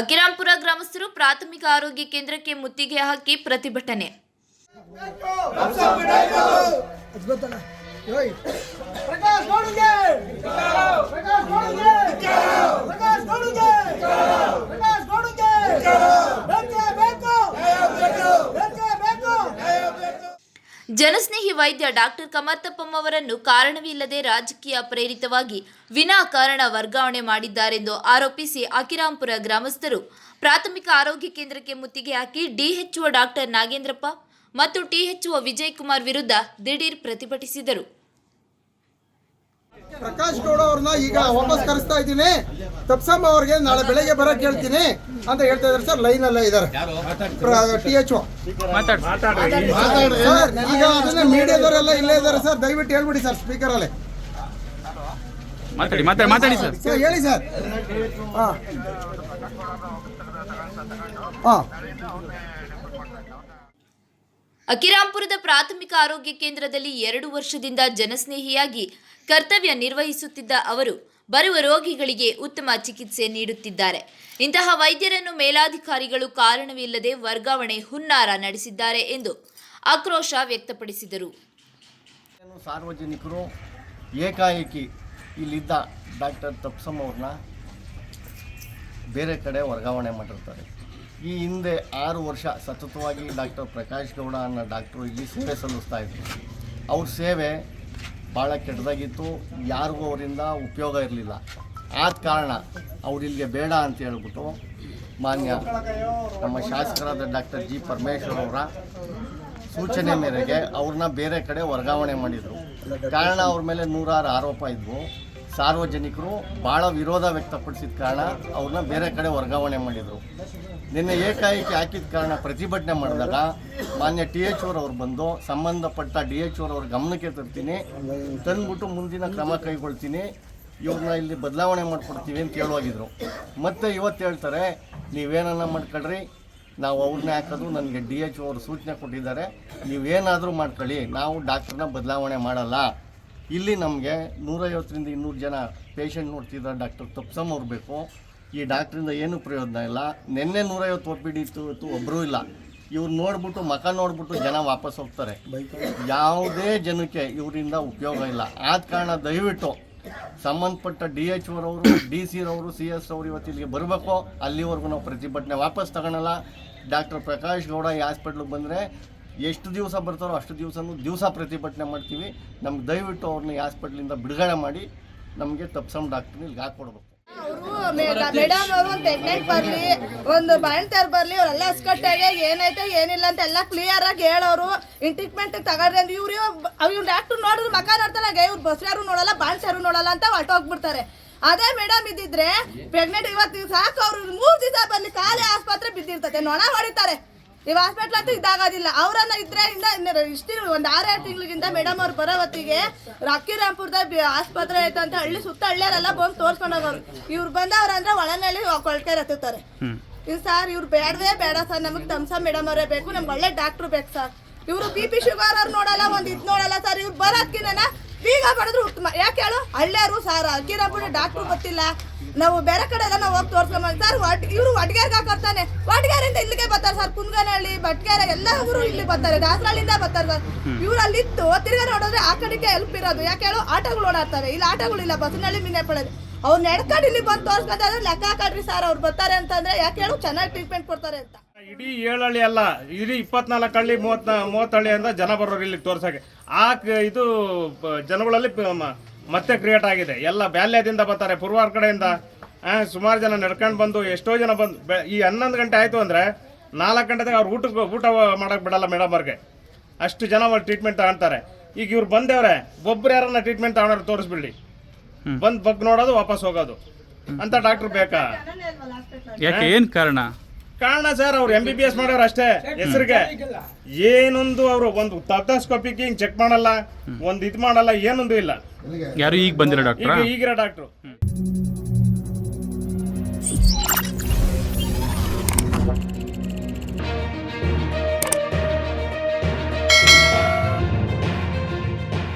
ಅಕಿರಾಂಪುರ ಗ್ರಾಮಸ್ಥರು ಪ್ರಾಥಮಿಕ ಆರೋಗ್ಯ ಕೇಂದ್ರಕ್ಕೆ ಮುತ್ತಿಗೆ ಹಾಕಿ ಪ್ರತಿಭಟನೆ. ಜನಸ್ನೇಹ ವೈದ್ಯ ಡಾಕ್ಟರ್ ಕಮರ್ತಪ್ಪಂ ಅವರನ್ನು ಕಾರಣವಿಲ್ಲದೆ ರಾಜಕೀಯ ಪ್ರೇರಿತವಾಗಿ ವಿನಾಕಾರಣ ವರ್ಗಾವಣೆ ಮಾಡಿದ್ದಾರೆಂದು ಆರೋಪಿಸಿ ಅಕಿರಾಂಪುರ ಗ್ರಾಮಸ್ಥರು. ಪ್ರಾಥಮಿಕ ಆರೋಗ್ಯ ಕೇಂದ್ರಕ್ಕೆ ಮುತ್ತಿಗೆ ಹಾಕಿ ಡಿಎಚ್ಒ ಡಾಕ್ಟರ್ ನಾಗೇಂದ್ರಪ್ಪ ಮತ್ತು ಟಿಎಚ್ಒ ವಿಜಯ್ ಕುಮಾರ್ ವಿರುದ್ಧ ದಿಢೀರ್ ಪ್ರತಿಭಟಿಸಿದರು. ಪ್ರಕಾಶ್ ಗೌಡ ಅವ್ರನ್ನ ಈಗ ವಾಪಸ್ ಕರೆಸ್ತಾ ಇದ್ದೀನಿ. ತಪ್ಸಮ್ಮ ಅವ್ರಿಗೆ ನಾಳೆ ಬೆಳಗ್ಗೆ ಬರಕ್ ಹೇಳ್ತೀನಿ ಅಂತ ಹೇಳ್ತಾ ಇದಾರೆ ಸರ್ ಲೈನ್ ಅಲ್ಲೇ ಇದಾರೆ ಟಿ ಎಚ್ ಸರ್ ಈಗ ಅದನ್ನ ಮೀಡಿಯಾದವರೆಲ್ಲ ಇಲ್ಲೇ ಇದಾರೆ ಸರ್ ದಯವಿಟ್ಟು ಹೇಳ್ಬಿಡಿ ಸರ್ ಸ್ಪೀಕರ್ ಅಲ್ಲಿ. ಮಾತಾಡಿ ಮಾತಾಡಿ ಮಾತಾಡಿ ಸರ್ ಹೇಳಿ ಸರ್. ಹಾ. ಹಾ. ಅಕಿರಾಂಪುರದ ಪ್ರಾಥಮಿಕ ಆರೋಗ್ಯ ಕೇಂದ್ರದಲ್ಲಿ ಎರಡು ವರ್ಷದಿಂದ ಜನಸ್ನೇಹಿಯಾಗಿ ಕರ್ತವ್ಯ ನಿರ್ವಹಿಸುತ್ತಿದ್ದ ಅವರು, ಬರುವ ರೋಗಿಗಳಿಗೆ ಉತ್ತಮ ಚಿಕಿತ್ಸೆ ನೀಡುತ್ತಿದ್ದಾರೆ. ಇಂತಹ ವೈದ್ಯರನ್ನು ಮೇಲಾಧಿಕಾರಿಗಳು ಕಾರಣವಿಲ್ಲದೆ ವರ್ಗಾವಣೆ ಹುನ್ನಾರ ನಡೆಸಿದ್ದಾರೆ ಎಂದು ಆಕ್ರೋಶ ವ್ಯಕ್ತಪಡಿಸಿದರು. ಸಾರ್ವಜನಿಕರು ಏಕಾಏಕಿ ಇಲ್ಲಿದ್ದ ಡಾಕ್ಟರ್ ತಪ್ಸಮ್ ಅವ್ರನ್ನ ಬೇರೆ ಕಡೆ ವರ್ಗಾವಣೆ ಮಾಡಿರ್ತಾರೆ. ಈ ಹಿಂದೆ ಆರು ವರ್ಷ ಸತತವಾಗಿ ಡಾಕ್ಟರ್ ಪ್ರಕಾಶ್ ಗೌಡ ಅನ್ನೋ ಡಾಕ್ಟ್ರು ಇಲ್ಲಿ ಸೇವೆ ಸಲ್ಲಿಸ್ತಾ ಇದ್ರು. ಅವ್ರ ಸೇವೆ ಭಾಳ ಕೆಟ್ಟದಾಗಿತ್ತು, ಯಾರಿಗೂ ಅವರಿಂದ ಉಪಯೋಗ ಇರಲಿಲ್ಲ. ಆದ ಕಾರಣ ಅವ್ರು ಇಲ್ಲಿಗೆ ಬೇಡ ಅಂತ ಹೇಳ್ಬಿಟ್ಟು ಮಾನ್ಯ ನಮ್ಮ ಶಾಸಕರಾದ ಡಾಕ್ಟರ್ ಜಿ ಪರಮೇಶ್ವರ್ ಅವರ ಸೂಚನೆ ಮೇರೆಗೆ ಅವ್ರನ್ನ ಬೇರೆ ಕಡೆ ವರ್ಗಾವಣೆ ಮಾಡಿದರು. ಕಾರಣ ಅವ್ರ ಮೇಲೆ ನೂರಾರು ಆರೋಪ ಇದ್ವು. ಸಾರ್ವಜನಿಕರು ಭಾಳ ವಿರೋಧ ವ್ಯಕ್ತಪಡಿಸಿದ ಕಾರಣ ಅವ್ರನ್ನ ಬೇರೆ ಕಡೆ ವರ್ಗಾವಣೆ ಮಾಡಿದರು. ನಿನ್ನೆ ಏಕಾಏಕಿ ಹಾಕಿದ ಕಾರಣ ಪ್ರತಿಭಟನೆ ಮಾಡಿದಾಗ ಮಾನ್ಯ ಟಿ ಎಚ್ ಅವ್ರು ಬಂದು ಸಂಬಂಧಪಟ್ಟ ಡಿ ಎಚ್ ಅವ್ರ ಗಮನಕ್ಕೆ ತರ್ತೀನಿ, ತಂದ್ಬಿಟ್ಟು ಮುಂದಿನ ಕ್ರಮ ಕೈಗೊಳ್ತೀನಿ, ಇವ್ರನ್ನ ಇಲ್ಲಿ ಬದಲಾವಣೆ ಮಾಡಿಕೊಡ್ತೀವಿ ಅಂತ ಹೇಳೋಗಿದ್ರು ಮತ್ತೆ ಇವತ್ತು ಹೇಳ್ತಾರೆ, ನೀವೇನನ್ನ ಮಾಡ್ಕೊಳ್ರಿ, ನಾವು ಅವ್ರನ್ನೇ ಹಾಕೋದು, ನನಗೆ ಡಿ ಎಚ್ ಅವರು ಸೂಚನೆ ಕೊಟ್ಟಿದ್ದಾರೆ, ನೀವೇನಾದರೂ ಮಾಡ್ಕೊಳ್ಳಿ, ನಾವು ಡಾಕ್ಟ್ರನ್ನ ಬದಲಾವಣೆ ಮಾಡಲ್ಲ. ಇಲ್ಲಿ ನಮಗೆ ನೂರೈವತ್ತರಿಂದ ಇನ್ನೂರು ಜನ ಪೇಷಂಟ್ ನೋಡ್ತಿದ್ದಾರೆ ಡಾಕ್ಟರ್ ತಪ್ಸಮ್ ಅವ್ರು ಬೇಕು. ಈ ಡಾಕ್ಟ್ರಿಂದ ಏನೂ ಪ್ರಯೋಜನ ಇಲ್ಲ. ನಿನ್ನೆ ನೂರೈವತ್ತು ಓ ಪಿ ಇತ್ತು ಒಬ್ಬರೂ ಇಲ್ಲ. ಇವ್ರು ನೋಡ್ಬಿಟ್ಟು, ಮಕ ನೋಡ್ಬಿಟ್ಟು ಜನ ವಾಪಸ್ ಹೋಗ್ತಾರೆ. ಯಾವುದೇ ಜನಕ್ಕೆ ಇವರಿಂದ ಉಪಯೋಗ ಇಲ್ಲ. ಆದ ಕಾರಣ ದಯವಿಟ್ಟು ಸಂಬಂಧಪಟ್ಟ ಡಿ ಎಚ್ ಓರವರು ಡಿ ಸಿ ರವರು ಸಿ ಎಸ್ ಅವರು ಇವತ್ತು ಇಲ್ಲಿಗೆ ಬರಬೇಕು. ಅಲ್ಲಿವರೆಗೂ ನಾವು ಪ್ರತಿಭಟನೆ ವಾಪಸ್ ತಗೊಳಲ್ಲ. ಡಾಕ್ಟರ್ ಪ್ರಕಾಶ್ ಗೌಡ ಈ ಹಾಸ್ಪಿಟ್ಲಿಗೆ ಬಂದರೆ ಎಷ್ಟು ದಿವಸ ಬರ್ತಾರೋ ಅಷ್ಟು ದಿವಸನೂ ದಿವಸ ಪ್ರತಿಭಟನೆ ಮಾಡ್ತೀವಿ. ನಮ್ಗೆ ದಯವಿಟ್ಟು ಅವ್ರನ್ನ ಈ ಹಾಸ್ಪಿಟ್ಲಿಂದ ಬಿಡುಗಡೆ ಮಾಡಿ ನಮಗೆ ತಪ್ಸಮ್ ಡಾಕ್ಟ್ರನ್ನ ಇಲ್ಲಿಗೆ ಹಾಕ್ಕೊಡ್ಬೇಕು ಮೇಡಮ್ ಅವರು ಒಂದು ಪ್ರೆಗ್ನೆಂಟ್ ಬರ್ಲಿ, ಒಂದು ಬಾಣ್ತಾರ್ ಬರ್ಲಿ, ಅವರೆಲ್ಲ ಅಸ್ಕಟ್ಟಾಗೆ ಏನೈತೆ ಏನಿಲ್ಲ ಅಂತ ಎಲ್ಲ ಕ್ಲಿಯರ್ ಆಗಿ ಹೇಳೋರು. ಇನ್ ಟ್ರೀಟ್ಮೆಂಟ್ ಅಂದ್ರೆ ಇವ್ರು ಇವ್ರು ಡಾಕ್ಟರ್ ನೋಡಿದ್ರು ಮಕ ನೋಡ್ತಾರಾಗ ಇವ್ರು ಬಸ್ ಯಾರು ನೋಡಲ್ಲ ಬಾಣ್ಸ್ ಯಾರು ನೋಡಲ್ಲ ಅಂತ ಹೊಟ್ಟೋಗ್ಬಿಡ್ತಾರೆ ಅದೇ ಮೇಡಮ್ ಇದ್ದಿದ್ರೆ ಪ್ರೆಗ್ನೆಂಟ್ ಇವತ್ತು ಸಾಕು, ಅವ್ರು ಮೂರು ದಿವಸ ಬರ್ಲಿ, ಖಾಲಿ ಆಸ್ಪತ್ರೆ ಬಿದ್ದಿರ್ತತೆ ನೊಣ ಹೊಡಿತಾರೆ. ಇವ್ ಹಾಸ್ಪಿಟ್ಲ್ ಅಂತೂ ಇದಾಗೋದಿಲ್ಲ ಅವರನ್ನ ಇದ್ರೆ ಇನ್ನ ಒಂದು ಆರೇಳು ತಿಂಗಳಿಗಿಂತ ಮೇಡಮ್ ಅವ್ರು ಬರೋ ಹೊತ್ತಿಗೆ ಅಕ್ಕಿರಾಂಪುರದ ಆಸ್ಪತ್ರೆ ಐತಂತ ಅಂತ ಹಳ್ಳಿ ಸುತ್ತ ಹಳ್ಳಿಯರೆಲ್ಲ ಬಂದು ತೋರ್ಸ್ಕೊಂಡು ಹೋಗೋರು. ಇವ್ರು ಬಂದವ್ರ ಅಂದ್ರೆ ಒಳನಲ್ಲಿ ಕೊಳ್ಕೆ ಹತ್ತುತ್ತಾರೆ ಇದು ಸರ್ ಇವ್ರು ಬೇಡವೇ ಬೇಡ ಸರ್ ನಮಗೆ ತಮ್ಸ ಮೇಡಮ್ ಅವರೇ ಬೇಕು ನಮ್ಗೆ ಒಳ್ಳೆ ಡಾಕ್ಟ್ರು ಬೇಕು ಸರ್. ಇವರು ಬಿ ಪಿ ಶುಗರ್ ಅವ್ರು ನೋಡಲ್ಲ ಒಂದ್ ಇದ್ ನೋಡಲ್ಲ ಸರ್ ಇವ್ರು ಬರೋದ್ಕಿನ್ನ ಬೀಗ ಬಡಿದ್ರು ಉತ್ತಮ. ಯಾಕೆ ಹೇಳು? ಹಳ್ಳಿಯರು ಸರ್ ಅಕ್ಕಿರಾಂಪುರ ಡಾಕ್ಟ್ರು ಗೊತ್ತಿಲ್ಲ. ನಾವು ಬೇರೆ ಕಡೆ ಎಲ್ಲ ನಾವು ಹೋಗಿ ತೋರ್ಸ್ಕೊಂಬ ಸರ್ ಇವರು ಒಡ್ಗೇರ್ಗೆ ಹಾಕೊಡ್ತಾನೆ ಒಡ್ಗೇರಿಂದ ಇಲ್ಲಿಗೆ ಬರ್ತಾರೆ ಸರ್ ಕುಂಗನಹಳ್ಳಿ ಬಟ್ಕೇರ ಎಲ್ಲ ಊರು ಇಲ್ಲಿ ಬರ್ತಾರೆ ದಾಸರಹಳ್ಳಿಂದ ಬರ್ತಾರೆ ಸರ್. ಇವ್ರು ಇತ್ತು ತಿರ್ಗಾ ನೋಡಿದ್ರೆ ಆ ಕಡೆಗೆ ಹೆಲ್ಪ್ ಇರೋದು. ಯಾಕೆ ಹೇಳು ಆಟೋಗಳು ಓಡಾಡ್ತಾರೆ ಇಲ್ಲಿ ಆಟೋಗಳಿಲ್ಲ ಬಸ್ಸಿನಲ್ಲಿ ಮೀನೇ ಪಡೆದು ಅವ್ರು ನಡ್ಕೊಂಡು ಇಲ್ಲಿ ಬಂದು ತೋರ್ಸ್ಕೊಂಡ್ರೆ ಲೆಕ್ಕ ಹಾಕಾಡ್ರಿ ಸರ್ ಅವ್ರು ಬರ್ತಾರೆ ಅಂತಂದ್ರೆ ಯಾಕೆ ಹೇಳು ಚೆನ್ನಾಗಿ ಟ್ರೀಟ್ಮೆಂಟ್ ಕೊಡ್ತಾರೆ ಅಂತ. ಇಡೀ ಏಳು ಹಳ್ಳಿ ಅಲ್ಲ ಇಡೀ ಇಪ್ಪತ್ನಾಲ್ಕು ಹಳ್ಳಿ ಮೂವತ್ ಮೂವತ್ತು ಅಂತ ಜನ ಬರೋರು ಇಲ್ಲಿ ತೋರ್ಸಕ್ಕೆ. ಆ ಇದು ಜನಗಳಲ್ಲಿ ಮತ್ತೆ ಕ್ರಿಯೇಟ್ ಆಗಿದೆ. ಎಲ್ಲ ಬ್ಯಾಲ್ಯದಿಂದ ಬರ್ತಾರೆ ಪೂರ್ವಾರ್ ಕಡೆಯಿಂದ. ಸುಮಾರು ಜನ ನಡ್ಕೊಂಡು ಬಂದು ಎಷ್ಟೋ ಜನ ಬಂದು ಈ ಹನ್ನೊಂದು ಗಂಟೆ ಆಯಿತು ಅಂದರೆ ನಾಲ್ಕು ಗಂಟೆದಾಗ ಅವ್ರು ಊಟಕ್ಕೆ ಊಟ ಮಾಡೋಕ್ಕೆ ಬಿಡಲ್ಲ ಮೇಡಮ್ ಅವ್ರಿಗೆ. ಅಷ್ಟು ಜನ ಅವ್ರು ಟ್ರೀಟ್ಮೆಂಟ್ ತಗೊಳ್ತಾರೆ ಈಗ ಇವ್ರು ಬಂದೇವ್ರೆ ಒಬ್ರು ಯಾರನ್ನ ಟ್ರೀಟ್ಮೆಂಟ್ ತಗೊಂಡ್ರೆ ತೋರಿಸ್ಬಿಡಿ ಬಂದು ಬಗ್ ನೋಡೋದು ವಾಪಸ್ ಹೋಗೋದು. ಅಂತ ಡಾಕ್ಟ್ರ್ ಬೇಕಾ? ಯಾಕೆ ಏನು ಕಾರಣ? ಕಾರಣ ಸರ್ ಅವ್ರು ಎಂ ಬಿ ಬಿ ಎಸ್ ಮಾಡೋರು ಅಷ್ಟೇ ಹೆಸರಿಗೆ. ಏನೊಂದು ಅವರು ಒಂದು ತಪ್ತಾಸ್ಕೋಪಿಗೆ ಹಿಂಗ್ ಚೆಕ್ ಮಾಡಲ್ಲ ಒಂದ್ ಇದು ಮಾಡಲ್ಲ ಏನೊಂದು ಇಲ್ಲ. ಯಾರು ಈಗ ಬಂದಿರೋ ಡಾಕ್ಟರ್ ಈಗ ಈಗಿರೋ ಡಾಕ್ಟ್ರು